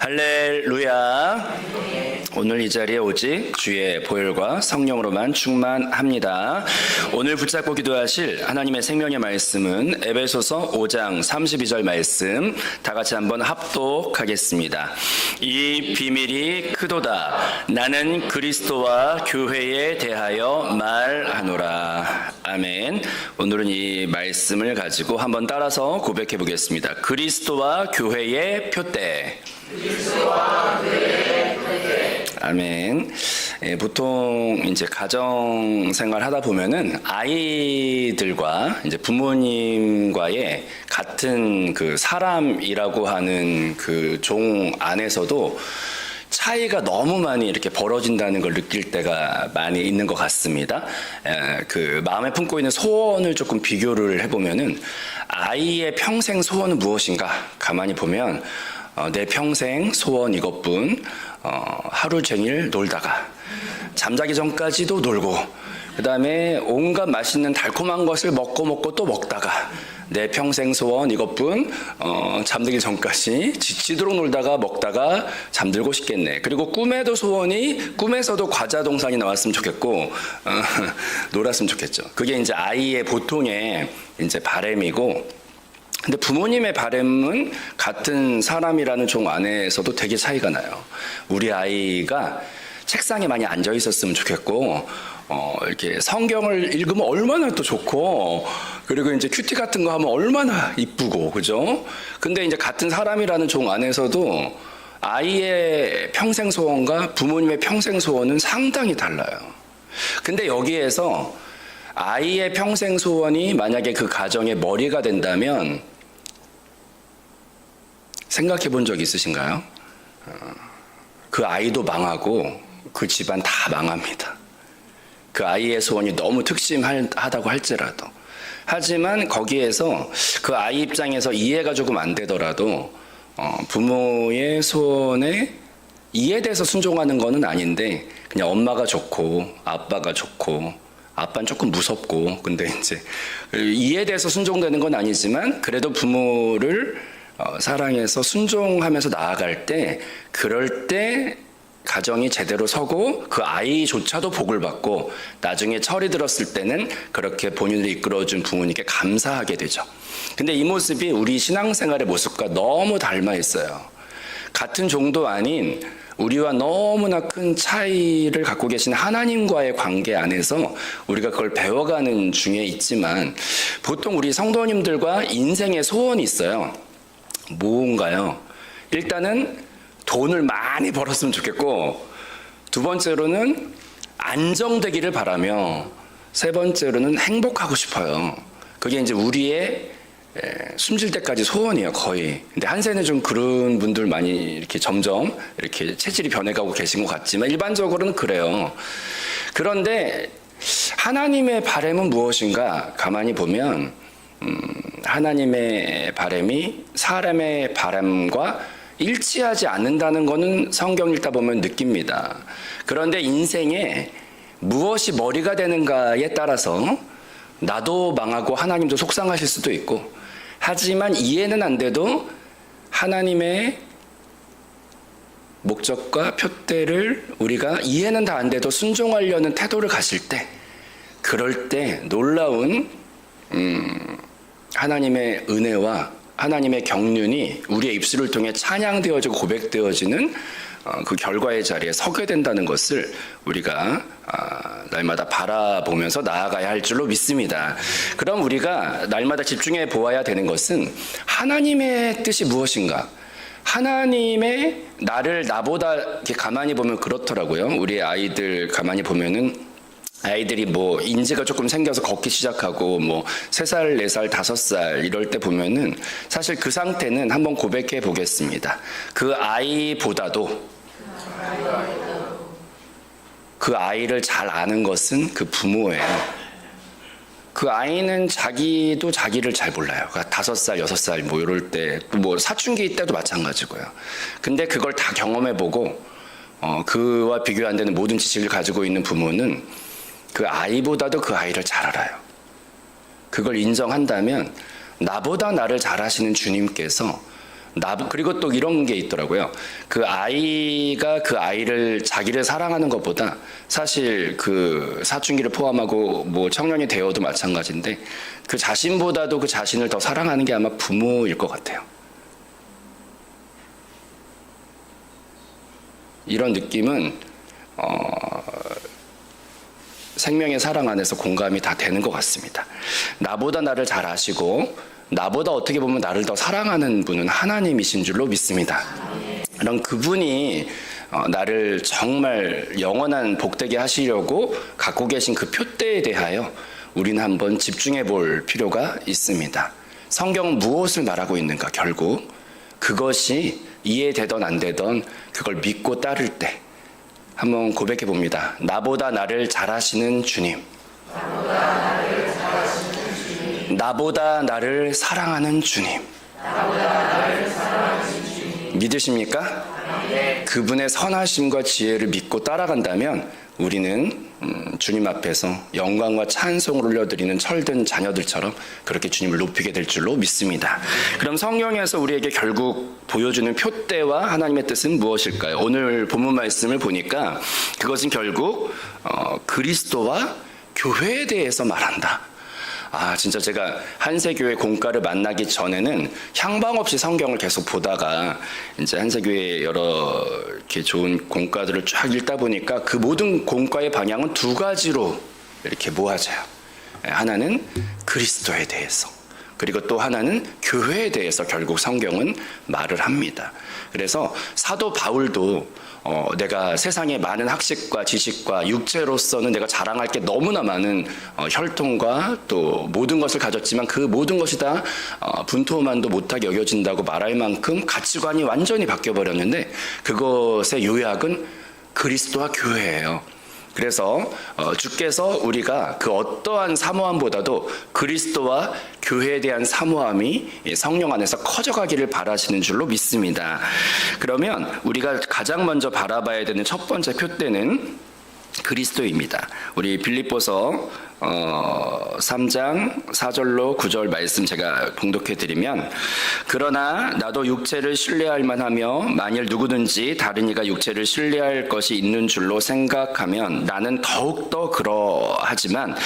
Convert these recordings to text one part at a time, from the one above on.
할렐루야. 오늘 이 자리에 오직 주의 보혈과 성령으로만 충만합니다. 오늘 붙잡고 기도하실 하나님의 생명의 말씀은 에베소서 5장 32절 말씀 다 같이 한번 합독하겠습니다. 이 비밀이 크도다. 나는 그리스도와 교회에 대하여 말하노라. 아멘. 오늘은 이 말씀을 가지고 한번 따라서 고백해 보겠습니다. 그리스도와 교회의 표대. 아멘. 예, 보통 이제 가정 생활 하다 보면은 아이들과 이제 부모님과의 같은 그 사람이라고 하는 그 종 안에서도 차이가 너무 많이 이렇게 벌어진다는 걸 느낄 때가 많이 있는 것 같습니다. 에, 그 마음에 품고 있는 소원을 조금 비교를 해보면은 아이의 평생 소원은 무엇인가 가만히 보면 어, 내 평생 소원 이것뿐 어, 하루 종일 놀다가 잠자기 전까지도 놀고 그 다음에 온갖 맛있는 달콤한 것을 먹고 먹고 또 먹다가 내 평생 소원 이것뿐 어, 잠들기 전까지 지치도록 놀다가 먹다가 잠들고 싶겠네. 그리고 꿈에도 소원이 꿈에서도 과자 동산이 나왔으면 좋겠고 어, 놀았으면 좋겠죠. 그게 이제 아이의 보통의 이제 바램이고 근데 부모님의 바램은 같은 사람이라는 종 안에서도 되게 차이가 나요. 우리 아이가 책상에 많이 앉아 있었으면 좋겠고, 어, 이렇게 성경을 읽으면 얼마나 또 좋고, 그리고 이제 큐티 같은 거 하면 얼마나 이쁘고, 그죠? 근데 이제 같은 사람이라는 종 안에서도 아이의 평생 소원과 부모님의 평생 소원은 상당히 달라요. 근데 여기에서 아이의 평생 소원이 만약에 그 가정의 머리가 된다면 생각해 본 적 있으신가요? 어, 그 아이도 망하고 그 집안 다 망합니다. 그 아이의 소원이 너무 특심하다고 할지라도. 하지만 거기에서 그 아이 입장에서 이해가 조금 안 되더라도 어, 부모의 소원에 이해돼서 순종하는 거는 아닌데 그냥 엄마가 좋고 아빠가 좋고 아빠는 조금 무섭고 근데 이제 이해돼서 순종되는 건 아니지만 그래도 부모를 어, 사랑해서 순종하면서 나아갈 때 그럴 때 가정이 제대로 서고 그 아이조차도 복을 받고 나중에 철이 들었을 때는 그렇게 본인을 이끌어준 부모님께 감사하게 되죠. 근데 이 모습이 우리 신앙생활의 모습과 너무 닮아 있어요. 같은 종도 아닌 우리와 너무나 큰 차이를 갖고 계신 하나님과의 관계 안에서 우리가 그걸 배워가는 중에 있지만 보통 우리 성도님들과 인생의 소원이 있어요. 뭔가요? 일단은 돈을 많이 벌었으면 좋겠고 두 번째로는 안정되기를 바라며 세 번째로는 행복하고 싶어요. 그게 이제 우리의 에, 숨질 때까지 소원이에요, 거의. 근데 한세는 좀 그런 분들 많이 이렇게 점점 이렇게 체질이 변해가고 계신 것 같지만 일반적으로는 그래요. 그런데 하나님의 바램은 무엇인가 가만히 보면 음, 하나님의 바램이 사람의 바람과 일치하지 않는다는 것은 성경 읽다 보면 느낍니다. 그런데 인생에 무엇이 머리가 되는가에 따라서 나도 망하고 하나님도 속상하실 수도 있고 하지만 이해는 안 돼도 하나님의 목적과 표대를 우리가 이해는 다 안 돼도 순종하려는 태도를 가실 때 그럴 때 놀라운 음, 하나님의 은혜와 하나님의 경륜이 우리의 입술을 통해 찬양되어지고 고백되어지는 어, 그 결과의 자리에 서게 된다는 것을 우리가 아, 날마다 바라보면서 나아가야 할 줄로 믿습니다. 그럼 우리가 날마다 집중해 보아야 되는 것은 하나님의 뜻이 무엇인가? 하나님의 나를 나보다 이렇게 가만히 보면 그렇더라고요. 우리 아이들 가만히 보면은 아이들이 뭐 인지가 조금 생겨서 걷기 시작하고 뭐 세 살, 네 살, 다섯 살 이럴 때 보면은 사실 그 상태는 한번 고백해 보겠습니다. 그 아이보다도 그 아이를 잘 아는 것은 그 부모예요. 그 아이는 자기도 자기를 잘 몰라요. 그러니까 다섯 살, 여섯 살 뭐 이럴 때, 뭐 사춘기 때도 마찬가지고요. 근데 그걸 다 경험해 보고 어, 그와 비교 안 되는 모든 지식을 가지고 있는 부모는 그 아이보다도 그 아이를 잘 알아요. 그걸 인정한다면 나보다 나를 잘 아시는 주님께서 나 그리고 또 이런 게 있더라고요. 그 아이가 그 아이를 자기를 사랑하는 것보다 사실 그 사춘기를 포함하고 뭐 청년이 되어도 마찬가지인데 그 자신보다도 그 자신을 더 사랑하는 게 아마 부모일 것 같아요. 이런 느낌은 어, 생명의 사랑 안에서 공감이 다 되는 것 같습니다. 나보다 나를 잘 아시고 나보다 어떻게 보면 나를 더 사랑하는 분은 하나님이신 줄로 믿습니다. 그럼 그분이 어, 나를 정말 영원한 복되게 하시려고 갖고 계신 그 표대에 대하여 우리는 한번 집중해 볼 필요가 있습니다. 성경은 무엇을 말하고 있는가 결국 그것이 이해되던 안 되던 그걸 믿고 따를 때 한번 고백해 봅니다. 나보다 나를 잘하시는 주님. 나보다 나를 사랑하는 주님. 믿으십니까? 그분의 선하심과 지혜를 믿고 따라간다면 우리는 음, 주님 앞에서 영광과 찬송을 올려드리는 철든 자녀들처럼 그렇게 주님을 높이게 될 줄로 믿습니다. 그럼 성경에서 우리에게 결국 보여주는 표대와 하나님의 뜻은 무엇일까요? 오늘 본문 말씀을 보니까 그것은 결국 어, 그리스도와 교회에 대해서 말한다. 아, 진짜 제가 한세교회 공과를 만나기 전에는 향방 없이 성경을 계속 보다가 이제 한세교회 여러 이렇게 좋은 공과들을 쫙 읽다 보니까 그 모든 공과의 방향은 두 가지로 이렇게 모아져요. 예, 하나는 그리스도에 대해서. 그리고 또 하나는 교회에 대해서 결국 성경은 말을 합니다. 그래서 사도 바울도 어, 내가 세상에 많은 학식과 지식과 육체로서는 내가 자랑할 게 너무나 많은 어, 혈통과 또 모든 것을 가졌지만 그 모든 것이 다 어, 분토만도 못하게 여겨진다고 말할 만큼 가치관이 완전히 바뀌어 버렸는데 그것의 요약은 그리스도와 교회예요. 그래서 어, 주께서 우리가 그 어떠한 사모함보다도 그리스도와 교회에 대한 사모함이 이 성령 안에서 커져가기를 바라시는 줄로 믿습니다. 그러면 우리가 가장 먼저 바라봐야 되는 첫 번째 표대는 그리스도입니다. 우리 빌립보서 어, 3장 4절로 9절 말씀 제가 봉독해 드리면 그러나 나도 육체를 신뢰할 만하며 만일 누구든지 다른 이가 육체를 신뢰할 것이 있는 줄로 생각하면 나는 더욱 더 그러하지만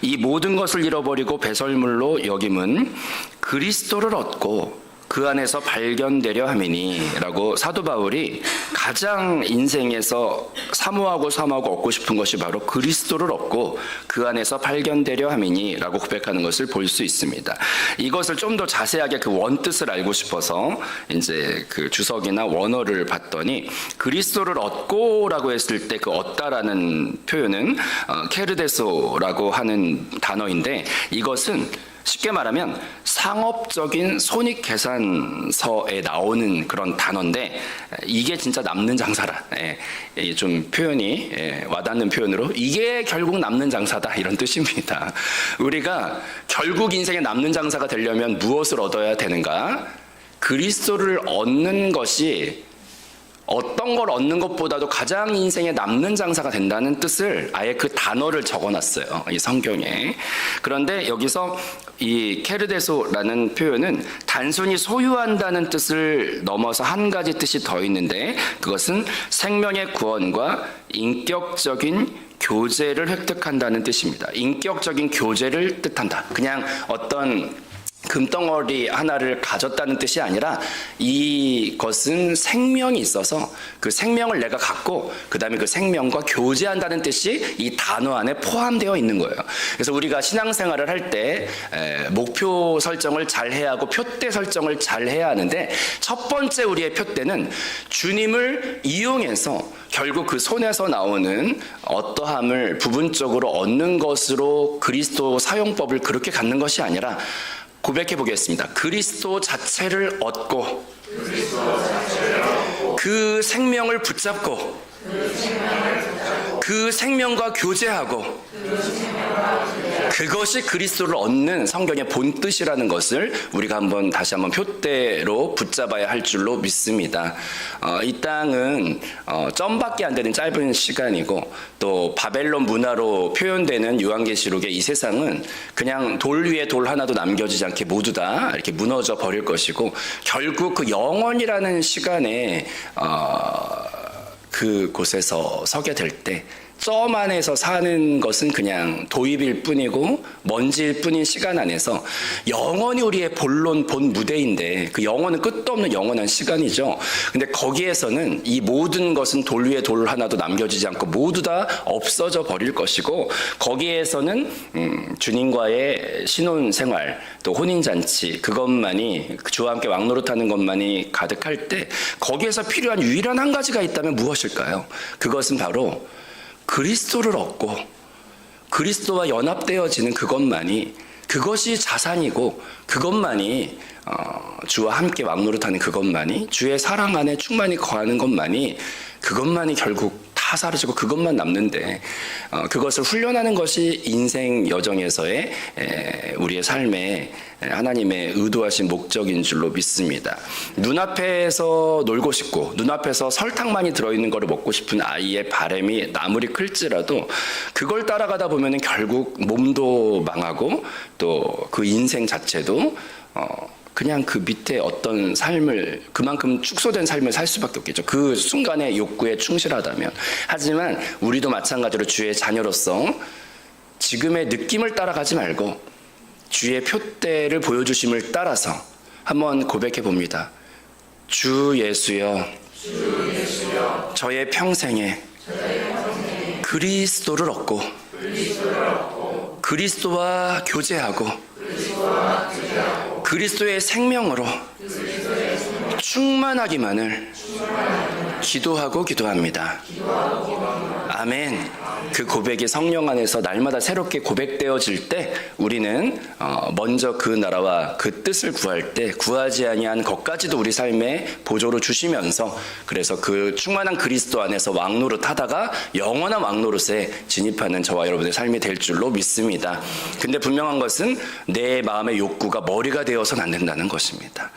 이 모든 것을 잃어버리고 배설물로 여김은 그리스도를 얻고 그 안에서 발견되려 함이니라고 사도 바울이 가장 인생에서 사모하고 사모하고 얻고 싶은 것이 바로 그리스도를 얻고 그 안에서 발견되려 함이니라고 고백하는 것을 볼 수 있습니다. 이것을 좀 더 자세하게 그 원뜻을 알고 싶어서 이제 그 주석이나 원어를 봤더니 그리스도를 얻고라고 했을 때 그 얻다라는 표현은 어, 케르데소라고 하는 단어인데 이것은 쉽게 말하면 상업적인 손익 계산서에 나오는 그런 단어인데 이게 진짜 남는 장사라. 예, 좀 표현이 예, 와닿는 표현으로 이게 결국 남는 장사다 이런 뜻입니다. 우리가 결국 인생에 남는 장사가 되려면 무엇을 얻어야 되는가? 그리스도를 얻는 것이 어떤 걸 얻는 것보다도 가장 인생에 남는 장사가 된다는 뜻을 아예 그 단어를 적어놨어요. 이 성경에. 그런데 여기서 이 케르데소라는 표현은 단순히 소유한다는 뜻을 넘어서 한 가지 뜻이 더 있는데 그것은 생명의 구원과 인격적인 교제를 획득한다는 뜻입니다. 인격적인 교제를 뜻한다. 그냥 어떤 금덩어리 하나를 가졌다는 뜻이 아니라 이것은 생명이 있어서 그 생명을 내가 갖고 그 다음에 그 생명과 교제한다는 뜻이 이 단어 안에 포함되어 있는 거예요. 그래서 우리가 신앙생활을 할 때 목표 설정을 잘 해야 하고 표대 설정을 잘 해야 하는데 첫 번째 우리의 표대는 주님을 이용해서 결국 그 손에서 나오는 어떠함을 부분적으로 얻는 것으로 그리스도 사용법을 그렇게 갖는 것이 아니라 고백해 보겠습니다. 그리스도 자체를 얻고 그 생명을 붙잡고 그 생명과 교제하고 그 것이 그리스도를 얻는 성경의 본 뜻이라는 것을 우리가 한번 다시 한번 표대로 붙잡아야 할 줄로 믿습니다. 어, 이 땅은 어, 점밖에 안 되는 짧은 시간이고 또 바벨론 문화로 표현되는 요한계시록의 이 세상은 그냥 돌 위에 돌 하나도 남겨지지 않게 모두 다 이렇게 무너져 버릴 것이고 결국 그 영원이라는 시간에 어, 그곳에서 서게 될때 점 안에서 사는 것은 그냥 도입일 뿐이고 먼지일 뿐인 시간 안에서 영원히 우리의 본론 본 무대인데 그 영원은 끝도 없는 영원한 시간이죠. 근데 거기에서는 이 모든 것은 돌 위에 돌 하나도 남겨지지 않고 모두 다 없어져 버릴 것이고 거기에서는 음, 주님과의 신혼 생활 또 혼인 잔치 그것만이 주와 함께 왕노릇하는 것만이 가득할 때 거기에서 필요한 유일한 한 가지가 있다면 무엇일까요? 그것은 바로 그리스도를 얻고 그리스도와 연합되어지는 그것만이 그것이 자산이고 그것만이 어, 주와 함께 왕노릇하는 그것만이 주의 사랑 안에 충만히 거하는 것만이 그것만이 결국 다 사라지고 그것만 남는데 어, 그것을 훈련하는 것이 인생 여정에서의 에, 우리의 삶에 하나님의 의도하신 목적인 줄로 믿습니다. 눈앞에서 놀고 싶고 눈앞에서 설탕만이 들어있는 것을 먹고 싶은 아이의 바램이 아무리 클지라도 그걸 따라가다 보면 결국 몸도 망하고 또 그 인생 자체도 어, 그냥 그 밑에 어떤 삶을 그만큼 축소된 삶을 살 수밖에 없겠죠. 그 순간의 욕구에 충실하다면. 하지만 우리도 마찬가지로 주의 자녀로서 지금의 느낌을 따라가지 말고 주의 표대를 보여주심을 따라서 한번 고백해 봅니다. 주 예수여, 저의 평생에 그리스도를 얻고 그리스도와 교제하고 그리스도 의 생명으로 충만하기만을 기도하고 기도합니다. 아멘. 그 고백이 성령 안에서 날마다 새롭게 고백되어질 때 우리는 어, 먼저 그 나라와 그 뜻을 구할 때 구하지 아니한 것까지도 우리 삶에 보조로 주시면서 그래서 그 충만한 그리스도 안에서 왕노릇 하다가 영원한 왕노릇에 진입하는 저와 여러분의 삶이 될 줄로 믿습니다. 근데 분명한 것은 내 마음의 욕구가 머리가 되어서는 안 된다는 것입니다.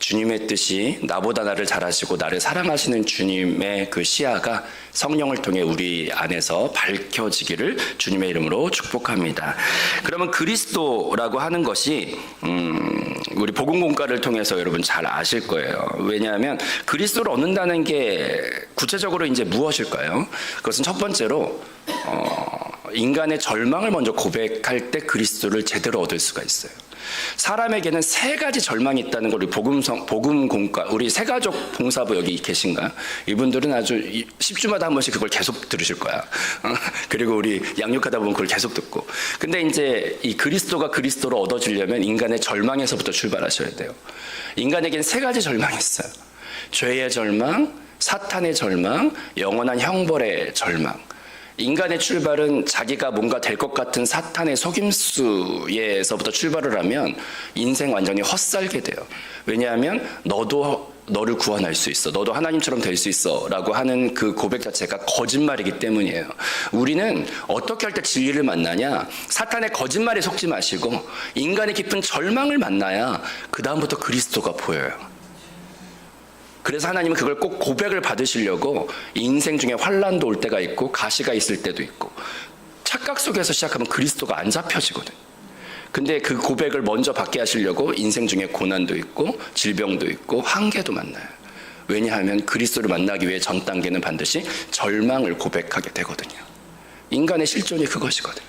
주님의 뜻이 나보다 나를 잘 아시고 나를 사랑하시는 주님의 그 시야가 성령을 통해 우리 안에서 밝혀지기를 주님의 이름으로 축복합니다. 그러면 그리스도라고 하는 것이 음, 우리 복음 공과를 통해서 여러분 잘 아실 거예요. 왜냐하면 그리스도를 얻는다는 게 구체적으로 이제 무엇일까요? 그것은 첫 번째로 어, 인간의 절망을 먼저 고백할 때 그리스도를 제대로 얻을 수가 있어요. 사람에게는 세 가지 절망이 있다는 걸 우리 복음성 복음 공과 우리 세가족 봉사부 여기 계신가? 이분들은 아주 10주마다 한 번씩 그걸 계속 들으실 거야. 어? 그리고 우리 양육하다 보면 그걸 계속 듣고. 근데 이제 이 그리스도가 그리스도로 얻어지려면 인간의 절망에서부터 출발하셔야 돼요. 인간에게는 세 가지 절망이 있어요. 죄의 절망, 사탄의 절망, 영원한 형벌의 절망. 인간의 출발은 자기가 뭔가 될 것 같은 사탄의 속임수에서부터 출발을 하면 인생 완전히 헛살게 돼요. 왜냐하면 너도 너를 구원할 수 있어. 너도 하나님처럼 될 수 있어. 라고 하는 그 고백 자체가 거짓말이기 때문이에요. 우리는 어떻게 할 때 진리를 만나냐? 사탄의 거짓말에 속지 마시고 인간의 깊은 절망을 만나야 그다음부터 그리스도가 보여요. 그래서 하나님은 그걸 꼭 고백을 받으시려고 인생 중에 환란도 올 때가 있고 가시가 있을 때도 있고 착각 속에서 시작하면 그리스도가 안 잡혀지거든. 근데 그 고백을 먼저 받게 하시려고 인생 중에 고난도 있고 질병도 있고 한계도 만나요. 왜냐하면 그리스도를 만나기 위해 전 단계는 반드시 절망을 고백하게 되거든요. 인간의 실존이 그것이거든.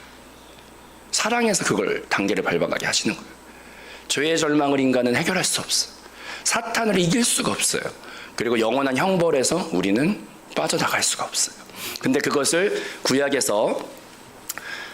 사랑해서 그걸 단계를 밟아가게 하시는 거예요. 죄의 절망을 인간은 해결할 수 없어. 사탄을 이길 수가 없어요. 그리고 영원한 형벌에서 우리는 빠져나갈 수가 없어요. 근데 그것을 구약에서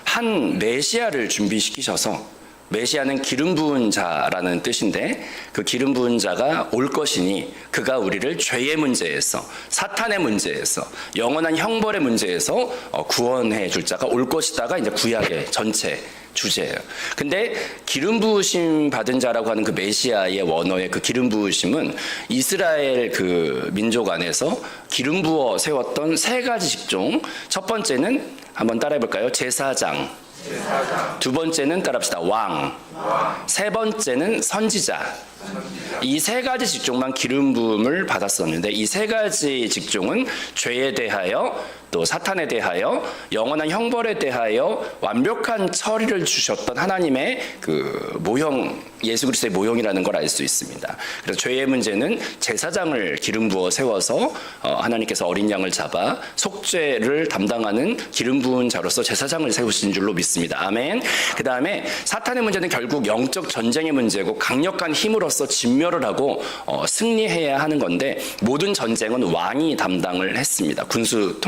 한 메시아를 준비시키셔서 메시아는 기름 부은 자라는 뜻인데 그 기름 부은 자가 올 것이니 그가 우리를 죄의 문제에서 사탄의 문제에서 영원한 형벌의 문제에서 어, 구원해 줄 자가 올 것이다가 이제 구약의 전체 주제예요. 근데 기름 부으심 받은 자라고 하는 그 메시아의 원어의 그 기름 부으심은 이스라엘 그 민족 안에서 기름 부어 세웠던 세 가지 직종. 첫 번째는 한번 따라해 볼까요? 제사장. 두 번째는 따라합시다. 왕. 세 번째는 선지자. 이 세 가지 직종만 기름 부음을 받았었는데 이 세 가지 직종은 죄에 대하여 또 사탄에 대하여 영원한 형벌에 대하여 완벽한 처리를 주셨던 하나님의 그 모형 예수 그리스도의 모형이라는 걸 알 수 있습니다. 그래서 죄의 문제는 제사장을 기름 부어 세워서 어, 하나님께서 어린 양을 잡아 속죄를 담당하는 기름 부은 자로서 제사장을 세우신 줄로 믿습니다. 아멘. 그 다음에 사탄의 문제는 결국 영적 전쟁의 문제고 강력한 힘으로써 진멸을 하고 어, 승리해야 하는 건데 모든 전쟁은 왕이 담당을 했습니다. 군수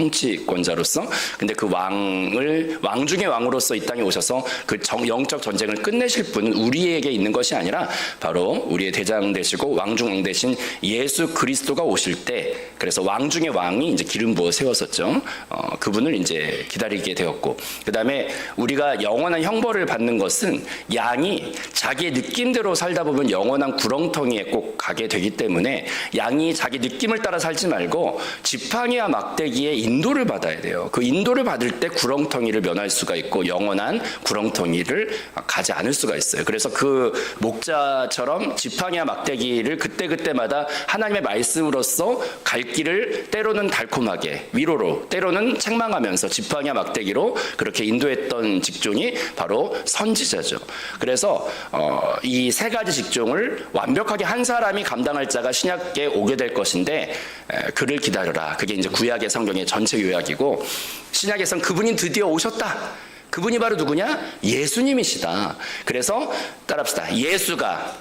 통치권자로서. 근데 그 왕을 왕 중의 왕으로서 이 땅에 오셔서 그 정- 영적 전쟁을 끝내실 분은 우리에게 있는 것이 아니라 바로 우리의 대장 되시고 왕중왕 되신 예수 그리스도가 오실 때 그래서 왕 중의 왕이 이제 기름 부어 세웠었죠. 어, 그분을 이제 기다리게 되었고 그 다음에 우리가 영원한 형벌을 받는 것은 양이 자기의 느낌대로 살다 보면 영원한 구렁텅이에 꼭 가게 되기 때문에 양이 자기 느낌을 따라 살지 말고 지팡이와 막대기의 인도를 받아야 돼요. 그 인도를 받을 때 구렁텅이를 면할 수가 있고 영원한 구렁텅이를 가지 않을 수가 있어요. 그래서 그 목자처럼 지팡이와 막대기를 그때그때마다 하나님의 말씀으로써 갈 길을 때로는 달콤하게 위로로 때로는 책망하면서 지팡이와 막대기로 그렇게 인도했던 직종이 바로 선지자죠. 그래서 어, 이 세 가지 직종을 완벽하게 한 사람이 감당할 자가 신약에 오게 될 것인데 에, 그를 기다려라. 그게 이제 구약의 성경의 전체 요약이고 신약에선 그분이 드디어 오셨다. 그분이 바로 누구냐? 예수님이시다. 그래서 따라합시다. 예수가,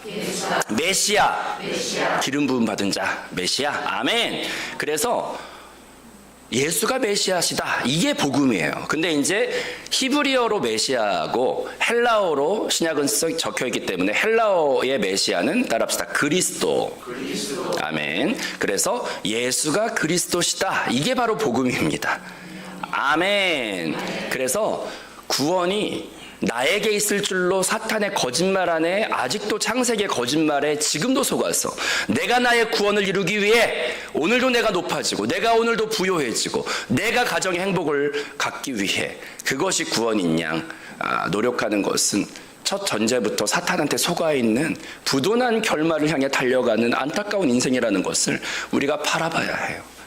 메시아, 기름 부음 받은 자, 메시아. 아멘. 그래서 예수가 메시아시다. 이게 복음이에요. 근데 이제 히브리어로 메시아고 헬라어로 신약은 써- 적혀 있기 때문에 헬라어의 메시아는 따라합시다. 그리스도. 아멘. 그래서 예수가 그리스도시다. 이게 바로 복음입니다. 아멘. 그래서 구원이 나에게 있을 줄로 사탄의 거짓말 안에 아직도 창세기의 거짓말에 지금도 속았어. 내가 나의 구원을 이루기 위해 오늘도 내가 높아지고 내가 오늘도 부요해지고 내가 가정의 행복을 갖기 위해 그것이 구원인 양 아, 노력하는 것은 첫 전제부터 사탄한테 속아 있는 부도난 결말을 향해 달려가는 안타까운 인생이라는 것을 우리가 바라봐야 해요.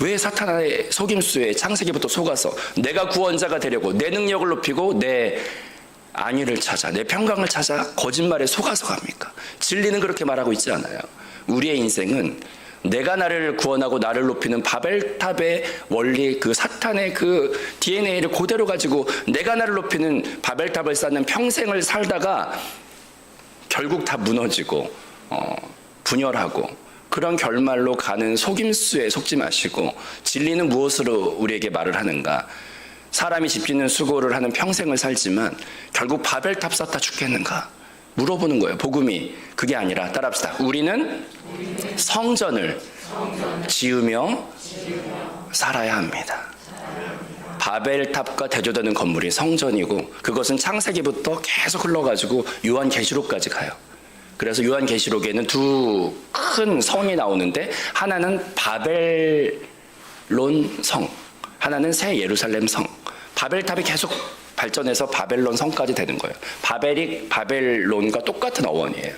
왜 사탄의 속임수에 창세기부터 속아서 내가 구원자가 되려고 내 능력을 높이고 내 안위를 찾아 내 평강을 찾아 거짓말에 속아서 갑니까? 진리는 그렇게 말하고 있지 않아요. 우리의 인생은 내가 나를 구원하고 나를 높이는 바벨탑의 원리 그 사탄의 그 DNA를 그대로 가지고 내가 나를 높이는 바벨탑을 쌓는 평생을 살다가 결국 다 무너지고 어, 분열하고 그런 결말로 가는 속임수에 속지 마시고 진리는 무엇으로 우리에게 말을 하는가? 사람이 집짓는 수고를 하는 평생을 살지만 결국 바벨탑 쌓다 죽겠는가? 물어보는 거예요. 복음이 그게 아니라 따라합시다. 우리는 성전을 지으며 살아야 합니다. 바벨탑과 대조되는 건물이 성전이고 그것은 창세기부터 계속 흘러가지고 요한 계시록까지 가요. 그래서 요한계시록에는 두 큰 성이 나오는데 하나는 바벨론 성, 하나는 새 예루살렘 성. 바벨탑이 계속 발전해서 바벨론 성까지 되는 거예요. 바벨이 바벨론과 똑같은 어원이에요.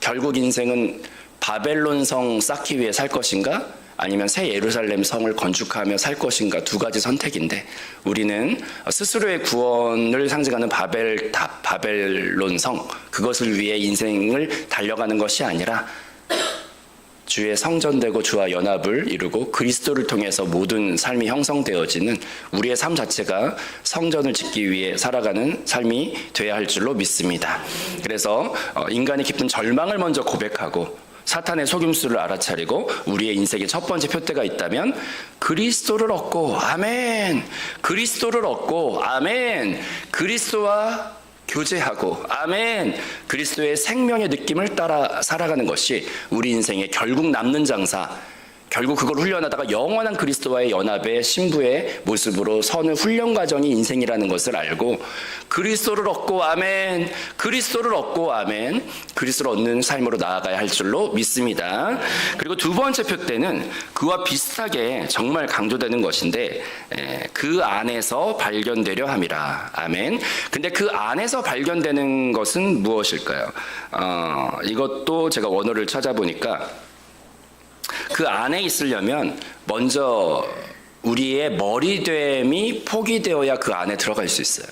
결국 인생은 바벨론 성 쌓기 위해 살 것인가? 아니면 새 예루살렘 성을 건축하며 살 것인가 두 가지 선택인데 우리는 스스로의 구원을 상징하는 바벨 탑, 바벨론 성 그것을 위해 인생을 달려가는 것이 아니라 주의 성전되고 주와 연합을 이루고 그리스도를 통해서 모든 삶이 형성되어지는 우리의 삶 자체가 성전을 짓기 위해 살아가는 삶이 돼야 할 줄로 믿습니다. 그래서 어, 인간의 깊은 절망을 먼저 고백하고 사탄의 속임수를 알아차리고 우리의 인생의 첫 번째 표대가 있다면 그리스도를 얻고 아멘. 그리스도를 얻고 아멘. 그리스도와 교제하고 아멘. 그리스도의 생명의 느낌을 따라 살아가는 것이 우리 인생의 결국 남는 장사 결국 그걸 훈련하다가 영원한 그리스도와의 연합의 신부의 모습으로 서는 훈련 과정이 인생이라는 것을 알고 그리스도를 얻고 아멘 그리스도를 얻고 아멘 그리스도를 얻는 삶으로 나아가야 할 줄로 믿습니다. 그리고 두 번째 표대는 그와 비슷하게 정말 강조되는 것인데 에, 그 안에서 발견되려 함이라 아멘. 근데 그 안에서 발견되는 것은 무엇일까요? 어, 이것도 제가 원어를 찾아보니까 그 안에 있으려면 먼저 우리의 머리됨이 포기되어야 그 안에 들어갈 수 있어요.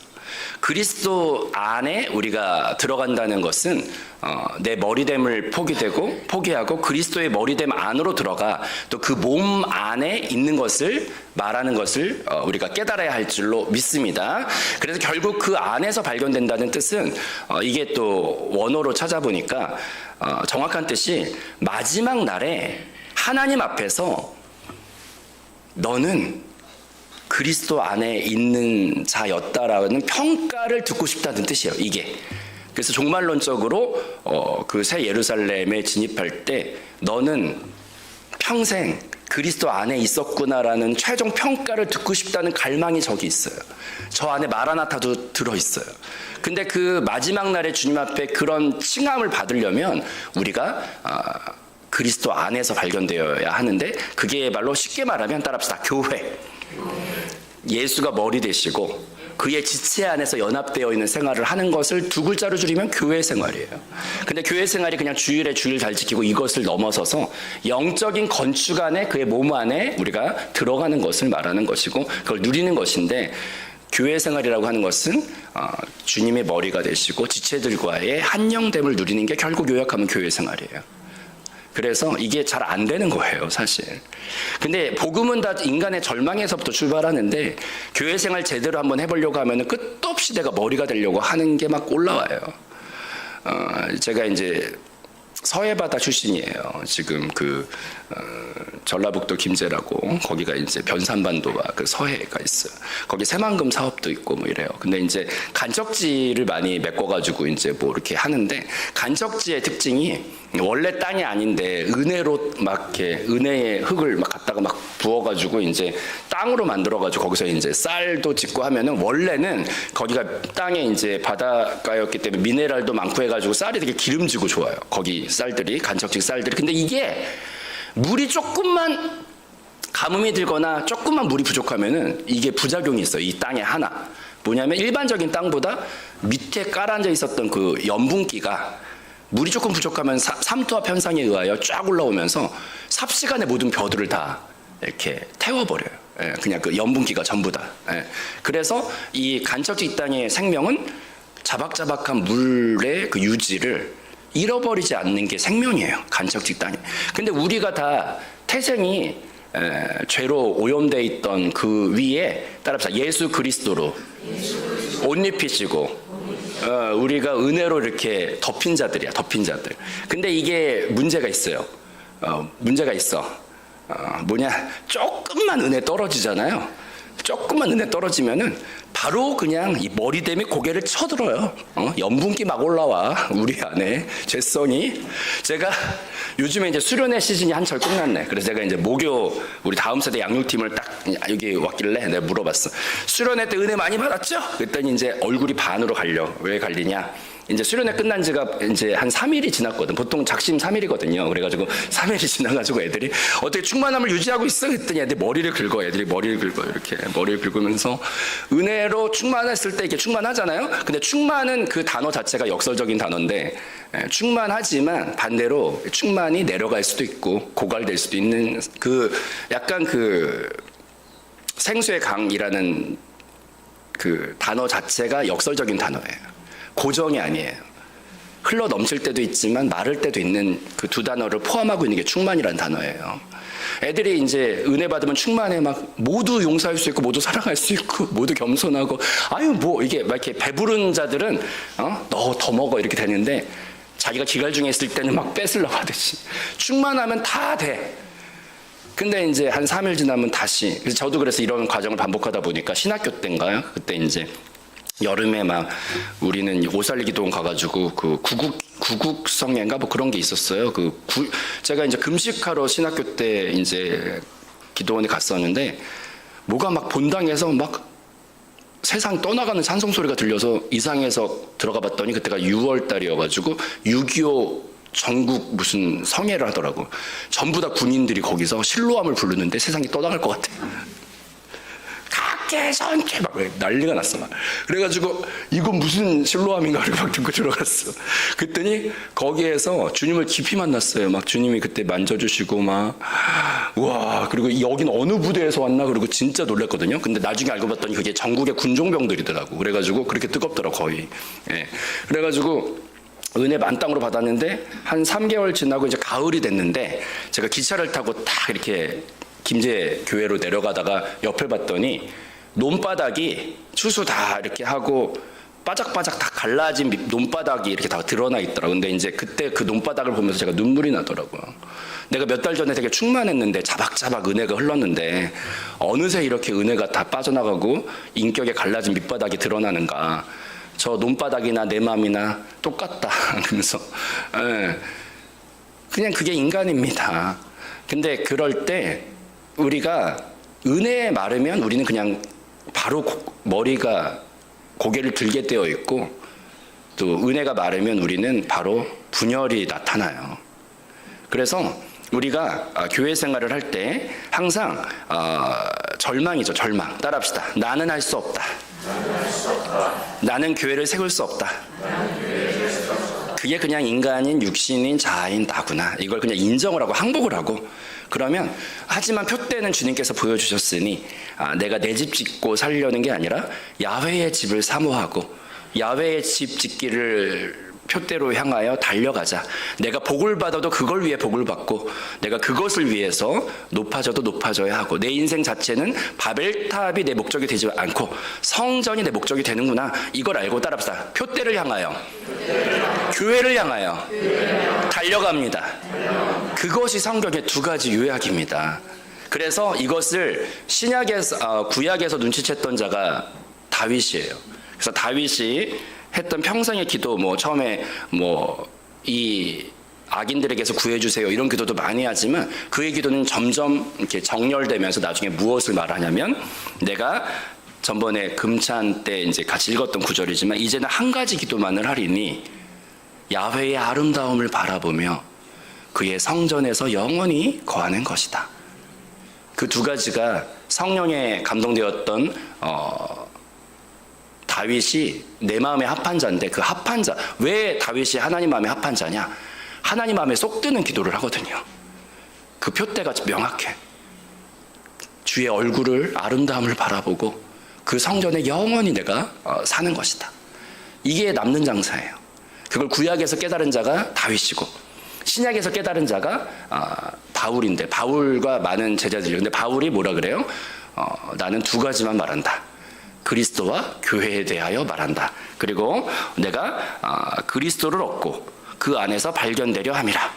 그리스도 안에 우리가 들어간다는 것은 어, 내 머리됨을 포기되고 포기하고 그리스도의 머리됨 안으로 들어가 또 그 몸 안에 있는 것을 말하는 것을 어, 우리가 깨달아야 할 줄로 믿습니다. 그래서 결국 그 안에서 발견된다는 뜻은 어, 이게 또 원어로 찾아보니까 어, 정확한 뜻이 마지막 날에 하나님 앞에서 너는 그리스도 안에 있는 자였다라는 평가를 듣고 싶다는 뜻이에요. 이게. 그래서 종말론적으로 어, 그새 예루살렘에 진입할 때 너는 평생 그리스도 안에 있었구나라는 최종 평가를 듣고 싶다는 갈망이 저기 있어요. 저 안에 마라나타도 들어 있어요. 근데 그 마지막 날에 주님 앞에 그런 칭함을 받으려면 우리가 아, 그리스도 안에서 발견되어야 하는데 그게 말로 쉽게 말하면 따라합시다. 교회. 예수가 머리 되시고 그의 지체 안에서 연합되어 있는 생활을 하는 것을 두 글자로 줄이면 교회 생활이에요. 근데 교회 생활이 그냥 주일에 주일 잘 지키고 이것을 넘어서서 영적인 건축 안에 그의 몸 안에 우리가 들어가는 것을 말하는 것이고 그걸 누리는 것인데 교회 생활이라고 하는 것은 어, 주님의 머리가 되시고 지체들과의 한영됨을 누리는 게 결국 요약하면 교회 생활이에요. 그래서 이게 잘 안 되는 거예요, 사실. 근데 복음은 다 인간의 절망에서부터 출발하는데 교회 생활 제대로 한번 해보려고 하면 끝도 없이 내가 머리가 되려고 하는 게 막 올라와요. 어, 제가 이제 서해바다 출신이에요. 지금 그 어, 전라북도 김제라고 거기가 이제 변산반도와 그 서해가 있어요. 거기 새만금 사업도 있고 뭐 이래요. 근데 이제 간척지를 많이 메꿔가지고 이제 뭐 이렇게 하는데 간척지의 특징이 원래 땅이 아닌데 은혜로 막 이렇게 은혜의 흙을 막 갖다가 막 부어가지고 이제 땅으로 만들어가지고 거기서 이제 쌀도 짓고 하면은 원래는 거기가 땅에 이제 바닷가였기 때문에 미네랄도 많고 해가지고 쌀이 되게 기름지고 좋아요. 거기 쌀들이 간척지 쌀들이. 근데 이게 물이 조금만 가뭄이 들거나 조금만 물이 부족하면은 이게 부작용이 있어요. 이 땅에 하나. 뭐냐면 일반적인 땅보다 밑에 깔아앉아 있었던 그 염분기가 물이 조금 부족하면 사- 삼투압 현상에 의하여 쫙 올라오면서 삽시간에 모든 벼들을 다 이렇게 태워버려요. 예, 그냥 그 염분기가 전부 다. 예. 그래서 이 간척지 이 땅의 생명은 자박자박한 물의 그 유지를 잃어버리지 않는 게 생명이에요. 간척지 땅이. 근데 우리가 다 태생이 에, 죄로 오염돼 있던 그 위에 따라서 예수 그리스도로 옷 입히시고 어, 우리가 은혜로 이렇게 덮인 자들이야, 덮인 자들. 근데 이게 문제가 있어요. 어, 문제가 있어. 어, 뭐냐? 조금만 은혜 떨어지잖아요. 조금만 은혜 떨어지면은 바로 그냥 이 머리대미 고개를 쳐들어요. 어? 연분기 막 올라와 우리 안에 죄성이. 제가 요즘에 이제 수련회 시즌이 한철 끝났네. 그래서 제가 이제 목요 우리 다음 세대 양육팀을 딱 여기 왔길래 내가 물어봤어. 수련회 때 은혜 많이 받았죠? 그랬더니 이제 얼굴이 반으로 갈려. 왜 갈리냐? 이제 수련회 끝난 지가 이제 한 3일이 지났거든. 보통 작심 3일이거든요. 그래가지고 3일이 지나가지고 애들이 어떻게 충만함을 유지하고 있어? 했더니 애들이 머리를 긁어. 애들이 머리를 긁어. 이렇게 머리를 긁으면서 은혜로 충만했을 때 이렇게 충만하잖아요. 근데 충만은 그 단어 자체가 역설적인 단어인데 예, 충만하지만 반대로 충만이 내려갈 수도 있고 고갈될 수도 있는 그 약간 그 생수의 강이라는 그 단어 자체가 역설적인 단어예요. 고정이 아니에요. 흘러 넘칠 때도 있지만 마를 때도 있는 그 두 단어를 포함하고 있는 게 충만이라는 단어예요. 애들이 이제 은혜 받으면 충만해 막 모두 용서할 수 있고 모두 사랑할 수 있고 모두 겸손하고 아유 뭐 이게 막 이렇게 배부른 자들은 어 너 더 먹어 이렇게 되는데 자기가 기갈 중에 있을 때는 막 뺏으려고 하듯이 충만하면 다 돼. 근데 이제 한 3일 지나면 다시 저도 그래서 이런 과정을 반복하다 보니까 신학교 때인가요? 그때 이제 여름에 막 우리는 오살리 기도원 가가지고 그 구국 구국성애인가 뭐 그런 게 있었어요. 그 구, 제가 이제 금식하러 신학교 때 이제 기도원에 갔었는데 뭐가 막 본당에서 막 세상 떠나가는 찬송 소리가 들려서 이상해서 들어가 봤더니 그때가 6월 달이어가지고 6.25 전국 무슨 성회를 하더라고. 전부 다 군인들이 거기서 실로함을 부르는데 세상이 떠나갈 것 같아. 각계선계 막 난리가 났어 막. 그래가지고 이건 무슨 실로함인가 그리고 막 듣고 들어갔어. 그랬더니 거기에서 주님을 깊이 만났어요. 막 주님이 그때 만져주시고 막와 그리고 여긴 어느 부대에서 왔나 그리고 진짜 놀랐거든요. 근데 나중에 알고 봤더니 그게 전국의 군종병들이더라고. 그래가지고 그렇게 뜨겁더라 거의. 예. 그래가지고 은혜 만땅으로 받았는데 한 3개월 지나고 이제 가을이 됐는데 제가 기차를 타고 딱 이렇게 김제 교회로 내려가다가 옆을 봤더니 논바닥이 추수 다 이렇게 하고 바짝바짝 다 갈라진 밑- 논바닥이 이렇게 다 드러나 있더라고요. 근데 이제 그때 그 논바닥을 보면서 제가 눈물이 나더라고요. 내가 몇 달 전에 되게 충만했는데 자박자박 은혜가 흘렀는데 어느새 이렇게 은혜가 다 빠져나가고 인격에 갈라진 밑바닥이 드러나는가. 저 논바닥이나 내 마음이나 똑같다. 그러면서 예. 그냥 그게 인간입니다. 근데 그럴 때 우리가 은혜에 마르면 우리는 그냥 바로 고- 머리가 고개를 들게 되어 있고 또 은혜가 마르면 우리는 바로 분열이 나타나요. 그래서 우리가 아, 교회 생활을 할 때 항상 아, 절망이죠, 절망. 따라합시다. 나는 할수 없다. 나는 교회를 세울 수 없다. 그게 그냥 인간인 육신인 자아인 나구나. 이걸 그냥 인정을 하고 항복을 하고 그러면 하지만 표대는 주님께서 보여주셨으니 아, 내가 내 집 짓고 살려는 게 아니라 야훼의 집을 사모하고 야훼의 집 짓기를 표대로 향하여 달려가자. 내가 복을 받아도 그걸 위해 복을 받고 내가 그것을 위해서 높아져도 높아져야 하고 내 인생 자체는 바벨탑이 내 목적이 되지 않고 성전이 내 목적이 되는구나. 이걸 알고 따라합시다. 표대를 향하여 교회를 향하여 달려갑니다. 그것이 성경의 두 가지 요약입니다. 그래서 이것을 신약에서 아, 구약에서 눈치챘던 자가 다윗이에요. 그래서 다윗이 했던 평생의 기도 뭐 처음에 뭐 이 악인들에게서 구해주세요 이런 기도도 많이 하지만 그의 기도는 점점 이렇게 정렬되면서 나중에 무엇을 말하냐면 내가 전번에 금찬 때 이제 같이 읽었던 구절이지만 이제는 한 가지 기도만을 하리니 야훼의 아름다움을 바라보며 그의 성전에서 영원히 거하는 것이다. 그 두 가지가 성령에 감동되었던 어, 다윗이 내 마음에 합한 자인데 그 합한 자, 왜 다윗이 하나님 마음에 합한 자냐? 하나님 마음에 쏙 드는 기도를 하거든요. 그 표대가 명확해. 주의 얼굴을 아름다움을 바라보고 그 성전에 영원히 내가 어, 사는 것이다. 이게 남는 장사예요. 그걸 구약에서 깨달은 자가 다윗이고 신약에서 깨달은 자가 아, 바울인데 바울과 많은 제자들이 근데 바울이 뭐라 그래요? 어, 나는 두 가지만 말한다. 그리스도와 교회에 대하여 말한다. 그리고 내가 아, 그리스도를 얻고 그 안에서 발견되려 함이라.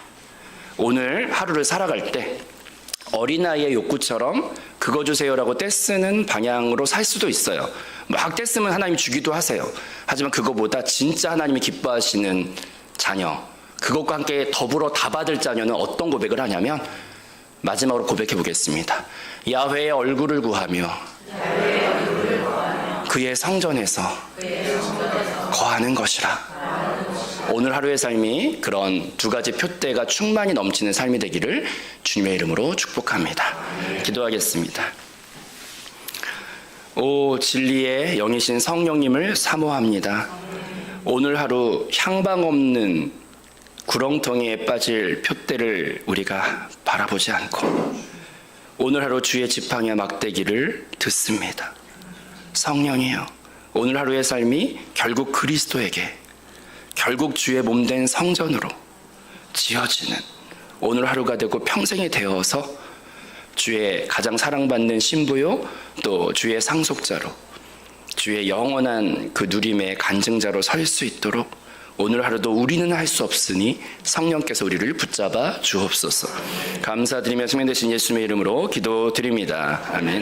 오늘 하루를 살아갈 때 어린아이의 욕구처럼 그거 주세요라고 떼쓰는 방향으로 살 수도 있어요. 막 떼쓰면 하나님 주기도 하세요. 하지만 그거보다 진짜 하나님이 기뻐하시는 자녀, 그것과 함께 더불어 다 받을 자녀는 어떤 고백을 하냐면 마지막으로 고백해 보겠습니다. 야훼의 얼굴을 구하며 그의 성전에서 거하는 것이라. 오늘 하루의 삶이 그런 두 가지 표대가 충만히 넘치는 삶이 되기를 주님의 이름으로 축복합니다. 기도하겠습니다. 오 진리의 영이신 성령님을 사모합니다. 오늘 하루 향방 없는 구렁텅이에 빠질 표대를 우리가 바라보지 않고 오늘 하루 주의 지팡이와 막대기를 듣습니다. 성령이요. 오늘 하루의 삶이 결국 그리스도에게 결국 주의 몸된 성전으로 지어지는 오늘 하루가 되고 평생이 되어서 주의 가장 사랑받는 신부요 또 주의 상속자로 주의 영원한 그 누림의 간증자로 설 수 있도록 오늘 하루도 우리는 할 수 없으니 성령께서 우리를 붙잡아 주옵소서. 감사드리며 승명되신 예수님의 이름으로 기도드립니다. 아멘.